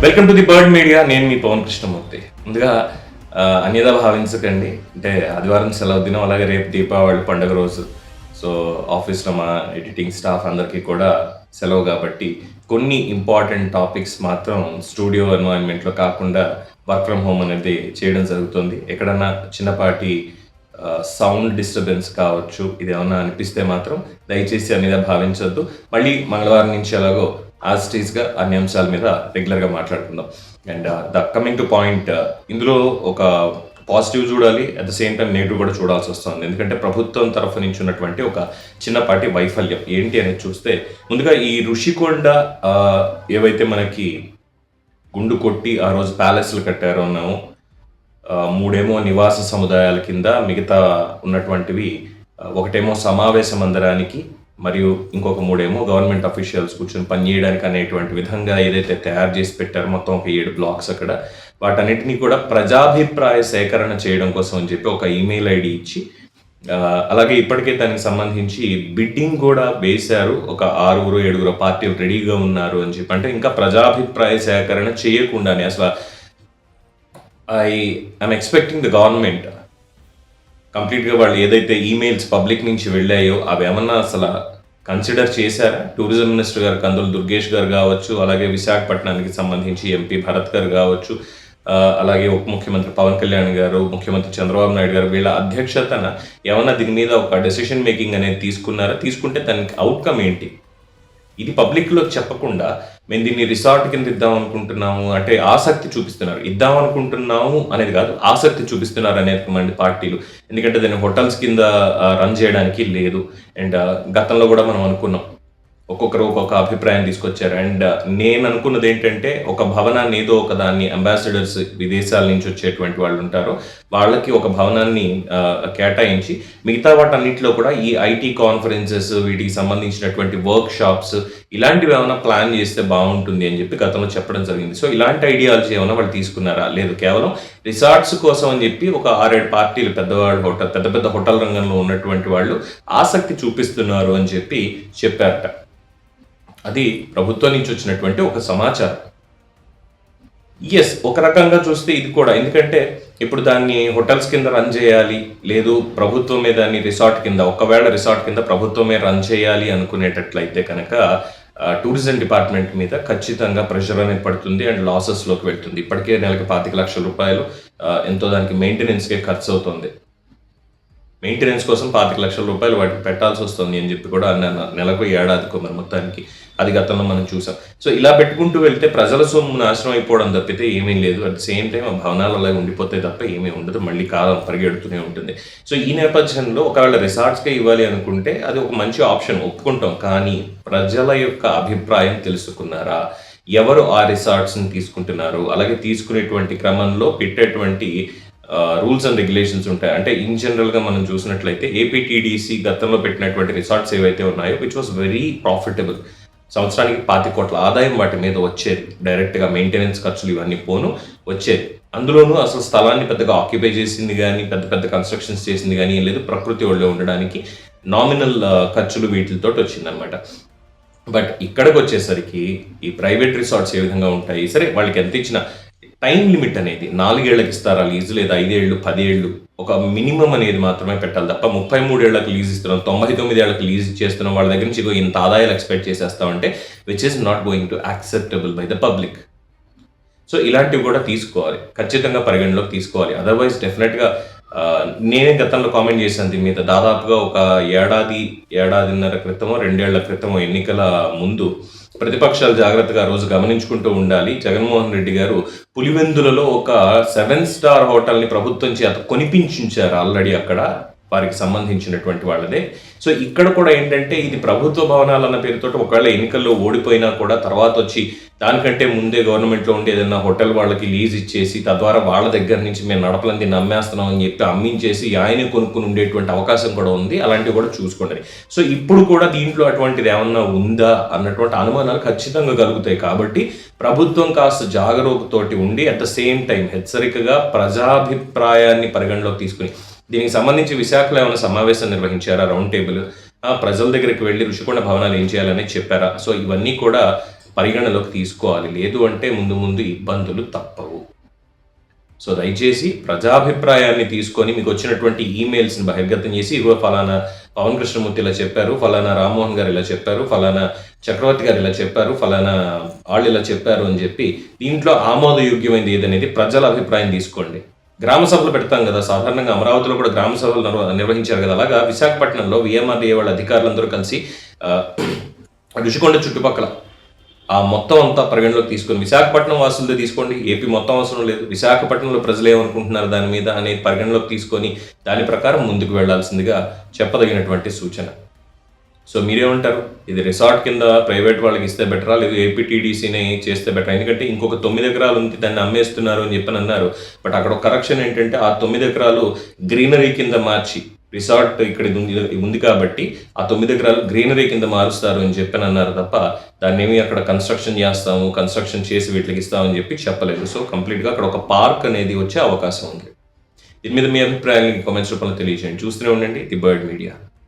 Welcome to the bird media నేను మీ పవన్ కృష్ణమూర్తి. ముందుగా అన్యదా భావించకండి. అంటే ఆదివారం సెలవు దినం అలాగే రేపు దీపావళి పండుగ రోజు. సో ఆఫీస్లో మా ఎడిటింగ్ స్టాఫ్ అందరికీ కూడా సెలవు కాబట్టి కొన్ని ఇంపార్టెంట్ టాపిక్స్ మాత్రం స్టూడియో ఎన్వైరన్మెంట్లో కాకుండా వర్క్ ఫ్రమ్ హోమ్ అనేది చేయడం జరుగుతుంది. ఎక్కడన్నా చిన్నపాటి సౌండ్ డిస్టర్బెన్స్ కావచ్చు ఇది ఏమన్నా అనిపిస్తే మాత్రం దయచేసి అనేది భావించొద్దు. మళ్ళీ మంగళవారం నుంచి ఎలాగో యాజ్గా అన్ని అంశాల మీద రెగ్యులర్గా మాట్లాడుకుందాం. And uh, the coming to point uh, ఇందులో ఒక పాజిటివ్ చూడాలి at the same time negative కూడా చూడాల్సి వస్తుంది. ఎందుకంటే ప్రభుత్వం తరఫు నుంచి ఉన్నటువంటి ఒక చిన్నపాటి వైఫల్యం ఏంటి అనేది చూస్తే ముందుగా ఈ ఋషికొండ uh, ఏవైతే మనకి గుండు కొట్టి ఆ రోజు ప్యాలెస్లు కట్టారో అన్నాము మూడేమో నివాస సముదాయాల కింద మిగతా ఉన్నటువంటివి ఒకటేమో సమావేశ మందిరానికి మరియు ఇంకొక మూడేమో గవర్నమెంట్ అఫీషియల్స్ కూర్చొని పనిచేయడానికి అనేటువంటి విధంగా ఏదైతే తయారు చేసి పెట్టారో మొత్తం ఒక ఏడు బ్లాక్స్ అక్కడ. వాటన్నిటినీ కూడా ప్రజాభిప్రాయ సేకరణ చేయడం కోసం అని చెప్పి ఒక ఈమెయిల్ ఐడి ఇచ్చి అలాగే ఇప్పటికే దానికి సంబంధించి బిడ్డింగ్ కూడా వేశారు. ఒక ఆరుగురు ఏడుగురు పార్టీ రెడీగా ఉన్నారు అని చెప్పి. అంటే ఇంకా ప్రజాభిప్రాయ సేకరణ చేయకుండానే అసలు I I'm expecting the government కంప్లీట్గా వాళ్ళు ఏదైతే ఈమెయిల్స్ పబ్లిక్ నుంచి వెళ్ళాయో అవి ఏమన్నా అసలు కన్సిడర్ చేశారా? టూరిజం మినిస్టర్ గారు కందులు దుర్గేష్ గారు కావచ్చు అలాగే విశాఖపట్నానికి సంబంధించి ఎంపీ భరత్ గారు కావచ్చు అలాగే ఉప ముఖ్యమంత్రి పవన్ కళ్యాణ్ గారు ముఖ్యమంత్రి చంద్రబాబు నాయుడు గారు వీళ్ళ అధ్యక్షతన ఏమన్నా దీని మీద ఒక డెసిషన్ మేకింగ్ అనేది తీసుకున్నారా? తీసుకుంటే దానికి అవుట్కమ్ ఏంటి? ఇది పబ్లిక్లో చెప్పకుండా మేము దీన్ని రిసార్ట్ కింద ఇద్దాం అనుకుంటున్నాము అంటే ఆసక్తి చూపిస్తున్నారు. ఇద్దాం అనుకుంటున్నాము అనేది కాదు ఆసక్తి చూపిస్తున్నారు అనేటువంటి పార్టీలు. ఎందుకంటే దాన్ని హోటల్స్ కింద రన్ చేయడానికి లేదు. అండ్ గతంలో కూడా మనం అనుకున్నాం. ఒక్కొక్కరు ఒక్కొక్క అభిప్రాయం తీసుకొచ్చారు. అండ్ నేను అనుకున్నది ఏంటంటే ఒక భవనాన్ని ఏదో ఒక దాన్ని అంబాసిడర్స్ విదేశాల నుంచి వచ్చేటువంటి వాళ్ళు ఉంటారు. వాళ్ళకి ఒక భవనాన్ని కేటాయించి మిగతా వాటన్నిటిలో కూడా ఈ ఐటీ కాన్ఫరెన్సెస్ వీటికి సంబంధించినటువంటి వర్క్ షాప్స్ ఇలాంటివి ఏమైనా ప్లాన్ చేస్తే బాగుంటుంది అని చెప్పి గతంలో చెప్పడం జరిగింది. సో ఇలాంటి ఐడియాలజీ ఏమైనా వాళ్ళు తీసుకున్నారా? లేదు. కేవలం రిసార్ట్స్ కోసం అని చెప్పి ఒక ఆరేడు పార్టీలు పెద్దవాళ్ళు హోటల్ పెద్ద పెద్ద హోటల్ రంగంలో ఉన్నటువంటి వాళ్ళు ఆసక్తి చూపిస్తున్నారు అని చెప్పి చెప్పారట. అది ప్రభుత్వం నుంచి వచ్చినటువంటి ఒక సమాచారం. ఎస్ ఒక రకంగా చూస్తే ఇది కూడా. ఎందుకంటే ఇప్పుడు దాన్ని హోటల్స్ కింద రన్ చేయాలి లేదు ప్రభుత్వమే దాన్ని రిసార్ట్ కింద ఒకవేళ రిసార్ట్ కింద ప్రభుత్వమే రన్ చేయాలి అనుకునేటట్లయితే కనుక టూరిజం డిపార్ట్మెంట్ మీద ఖచ్చితంగా ప్రెషర్ అనేది పడుతుంది అండ్ లాసెస్లోకి వెళ్తుంది. ఇప్పటికే నెలకి పాతిక లక్షల రూపాయలు ఎంతో దానికి మెయింటెనెన్స్కే ఖర్చు అవుతుంది మెయింటెనెన్స్ కోసం పాతిక లక్షల రూపాయలు వాటికి పెట్టాల్సి వస్తుంది అని చెప్పి కూడా అన్నాను నెలకు ఏడాదికో మరి మొత్తానికి అది గతంలో మనం చూసాం. సో ఇలా పెట్టుకుంటూ వెళ్తే ప్రజల సొమ్ము నాశనం అయిపోవడం తప్పితే ఏమీ లేదు. అట్ సేమ్ టైం ఆ భవనాలు అలాగే ఉండిపోతే తప్ప ఏమీ ఉండదు. మళ్ళీ కాలం పరిగెడుతూనే ఉంటుంది. సో ఈ నేపథ్యంలో ఒకవేళ రిసార్ట్స్కే ఇవ్వాలి అనుకుంటే అది ఒక మంచి ఆప్షన్ ఒప్పుకుంటాం. కానీ ప్రజల యొక్క అభిప్రాయం తెలుసుకున్నారా? ఎవరు ఆ రిసార్ట్స్ని తీసుకుంటున్నారు? అలాగే తీసుకునేటువంటి క్రమంలో పెట్టేటువంటి రూల్స్ అండ్ రెగ్యులేషన్స్ ఉంటాయి. అంటే ఇన్ జనరల్గా మనం చూసినట్లయితే ఏపీటీడీసీ గతంలో పెట్టినటువంటి రిసార్ట్స్ ఏవైతే ఉన్నాయో విచ్ వాస్ వెరీ ప్రాఫిటబుల్ సంవత్సరానికి పాతి కోట్ల ఆదాయం వాటి మీద వచ్చేది. డైరెక్ట్గా మెయింటెనెన్స్ ఖర్చులు ఇవన్నీ పోను వచ్చేది. అందులోనూ అసలు స్థలాన్ని పెద్దగా ఆక్యుపై చేసింది కానీ పెద్ద పెద్ద కన్స్ట్రక్షన్స్ చేసింది కానీ లేదు. ప్రకృతి ఒళ్ళో ఉండడానికి నామినల్ ఖర్చులు వీటితో వచ్చిందనమాట బట్ ఇక్కడికి వచ్చేసరికి ఈ ప్రైవేట్ రిసార్ట్స్ ఏ విధంగా ఉంటాయి? సరే వాళ్ళకి ఎంత ఇచ్చిన టైం లిమిట్ అనేది నాలుగేళ్ళకు ఇస్తారా లీజు లేదా ఐదేళ్ళు పదేళ్ళు ఒక మినిమం అనేది మాత్రమే పెట్టాలి తప్ప ముప్పై మూడేళ్ళకు లీజ్ ఇస్తున్నాం తొంభై తొమ్మిది ఏళ్ళకు లీజ్ ఇచ్చేస్తున్నాం వాళ్ళ దగ్గర నుంచి ఇంత ఆదాయాలు expect చేసేస్తామంటే which is not going to acceptable by the public so ఇలాంటివి కూడా తీసుకోవాలి. ఖచ్చితంగా పరిగణలోకి తీసుకోవాలి. అదర్వైజ్ డెఫినెట్గా నేనే గతంలో కామెంట్ చేశాను దీని మీద. దాదాపుగా ఒక ఏడాది ఏడాదిన్నర క్రితమో రెండేళ్ళ క్రితమో ఎన్నికల ముందు ప్రతిపక్షాలు జాగ్రత్తగా రోజు గమనించుకుంటూ ఉండాలి. జగన్మోహన్ రెడ్డి గారు పులివెందులలో ఒక సెవెన్ స్టార్ హోటల్ని ప్రభుత్వం చేత కొనిపించారు ఆల్రెడీ అక్కడ. వారికి సంబంధించినటువంటి వాళ్ళదే. సో ఇక్కడ కూడా ఏంటంటే ఇది ప్రభుత్వ భవనాలు అన్న పేరుతో ఒకవేళ ఎన్నికల్లో ఓడిపోయినా కూడా తర్వాత వచ్చి దానికంటే ముందే గవర్నమెంట్లో ఉండే ఏదైనా హోటల్ వాళ్ళకి లీజ్ ఇచ్చేసి తద్వారా వాళ్ళ దగ్గర నుంచి మేము నడపలంది నమ్మేస్తున్నాం అని చెప్పి అమ్మించేసి ఆయనే కొనుక్కుని ఉండేటువంటి అవకాశం కూడా ఉంది. అలాంటివి కూడా చూసుకోండి. సో ఇప్పుడు కూడా దీంట్లో అటువంటిది ఏమన్నా ఉందా అన్నటువంటి అనుమానాలు ఖచ్చితంగా కలుగుతాయి. కాబట్టి ప్రభుత్వం కాస్త జాగరూకతోటి ఉండి అట్ ద సేమ్ టైం హెచ్చరికగా ప్రజాభిప్రాయాన్ని పరిగణలోకి తీసుకుని దీనికి సంబంధించి విశాఖలో ఏమైనా సమావేశం నిర్వహించారా? Round table. ఆ ప్రజల దగ్గరికి వెళ్ళి ఋషికొండ భవనాలు ఏం చేయాలని చెప్పారా? సో ఇవన్నీ కూడా పరిగణలోకి తీసుకోవాలి. లేదు అంటే ముందు ముందు ఇబ్బందులు తప్పవు. సో దయచేసి ప్రజాభిప్రాయాన్ని తీసుకొని మీకు వచ్చినటువంటి ఈమెయిల్స్ని బహిర్గతం చేసి ఇగో ఫలానా పవన్ కృష్ణమూర్తి ఇలా చెప్పారు ఫలానా రామ్మోహన్ గారు ఇలా చెప్పారు ఫలానా చక్రవర్తి గారు ఇలా చెప్పారు ఫలానా వాళ్ళు ఇలా చెప్పారు అని చెప్పి దీంట్లో ఆమోదయోగ్యమైనది ఏదనేది ప్రజల అభిప్రాయం తీసుకోండి. గ్రామ సభలు పెడతాం కదా. సాధారణంగా అమరావతిలో కూడా గ్రామ సభలు నిర్వహించారు కదా. అలాగా విశాఖపట్నంలో విఎంఆర్డీఏ వాళ్ళ అధికారులందరూ కలిసి రుషికొండ చుట్టుపక్కల ఆ మొత్తం అంతా పరిగణలోకి తీసుకొని విశాఖపట్నం వాసులదే తీసుకోండి ఏపీ మొత్తం అవసరం లేదు. విశాఖపట్నంలో ప్రజలు ఏమనుకుంటున్నారు దాని మీద అనేది పరిగణలోకి తీసుకొని దాని ప్రకారం ముందుకు వెళ్ళాల్సిందిగా చెప్పదగినటువంటి సూచన. సో మీరేమంటారు ఇది రిసార్ట్ కింద ప్రైవేట్ వాళ్ళకి ఇస్తే బెటరా? లేదు ఏపీటీడీసీని చేస్తే బెటర్? ఎందుకంటే ఇంకొక తొమ్మిది ఎకరాలు ఉంది దాన్ని అమ్మేస్తున్నారు అని చెప్పని అన్నారు. బట్ అక్కడ ఒక కరెక్షన్ ఏంటంటే ఆ తొమ్మిది ఎకరాలు గ్రీనరీ కింద మార్చి రిసార్ట్ ఇక్కడ ఉంది ఉంది కాబట్టి ఆ తొమ్మిది ఎకరాలు గ్రీనరీ కింద మారుస్తారు అని చెప్పని అన్నారు తప్ప దాన్ని ఏమి అక్కడ కన్స్ట్రక్షన్ చేస్తాము కన్స్ట్రక్షన్ చేసి వీటికి ఇస్తామని చెప్పి చెప్పలేదు. సో కంప్లీట్గా అక్కడ ఒక పార్క్ అనేది వచ్చే అవకాశం ఉంది. దీని మీద మీ అభిప్రాయాన్ని కామెంట్స్ రూపంలో తెలియజేయండి. చూస్తూనే ఉండండి ది బర్డ్ మీడియా